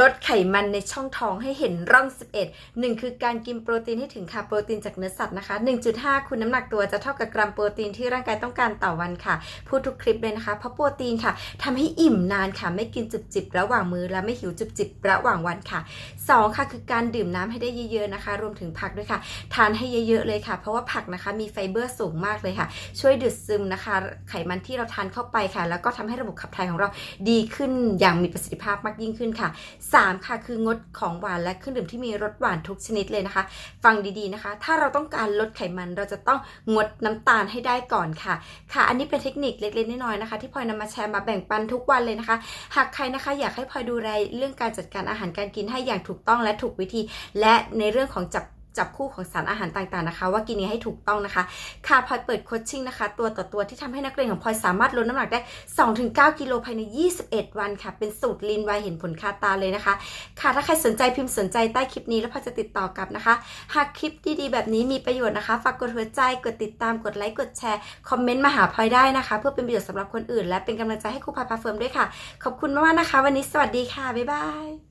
ลดไขมันในช่องท้องให้เห็นร่อง 11 1 คือการกินโปรตีนให้ถึงค่ะโปรตีนจากเนื้อสัตว์นะคะ 1.5 คุณน้ำหนักตัวจะเท่ากับกรัมโปรตีนที่ร่างกายต้องการต่อวันค่ะ พูดทุกคลิปเลยนะคะ เพราะโปรตีนค่ะทำให้อิ่มนานค่ะ ไม่กินจุบจิบระหว่างมือและไม่หิวจุบจิบระหว่างวันค่ะ 2 ค่ะ คือการดื่มน้ำให้ได้เยอะๆนะคะ รวมถึงผักด้วยค่ะ ทานให้เยอะๆเลยค่ะ เพราะว่าผักนะคะมีไฟเบอร์สูงมากเลยค่ะ ช่วยดูดซึมนะคะ ไขมันที่เราทานเข้าไปค่ะ แล้วก็ทำให้ระบบขับถ่ายของเราดีขึ้นอย่างมีประสิทธิภาพมากยิ่งขึ้นค่ะ3 ค่ะ คืองดของหวานและเครื่องดื่มที่มีรสหวานทุกชนิดเลยนะคะ ฟังดีๆนะคะ ถ้าเราต้องการลดไขมันเราจะต้องงดน้ำตาลให้ได้ก่อนค่ะ ค่ะ อันนี้เป็นเทคนิคเล็กๆน้อยๆนะคะ ที่พลอยนำมาแชร์มาแบ่งปันทุกวันเลยนะคะ หากใครนะคะอยากให้พลอยดูแลเรื่องการจัดการอาหารการกินให้อย่างถูกต้องและถูกวิธี และในเรื่องของจับ จับคู่ของสารอาหารต่างๆนะคะ ว่ากินยังไงให้ถูกต้องนะคะ ค่ะพลอยเปิดโคชชิ่งนะคะ ตัวต่อตัวที่ทำให้นักเรียนของพลอยสามารถลดน้ำหนักได้ 2-9 กิโลภายใน 21 วันค่ะ เป็นสูตรลีนไวเห็นผลคาตาเลยนะคะ ค่ะถ้าใครสนใจพิมพ์สนใจใต้คลิปนี้แล้วพลอยจะติดต่อกลับนะคะ หากคลิปดีๆแบบนี้มีประโยชน์นะคะฝากกดหัวใจกดติดตามกดไลค์กดแชร์คอมเมนต์มาหาพลอยได้นะคะ เพื่อเป็นประโยชน์สำหรับคนอื่น และเป็นกำลังใจให้ครูพลอยพาเฟิร์มด้วยค่ะ ขอบคุณมากๆนะคะ วันนี้สวัสดีค่ะบ๊ายบาย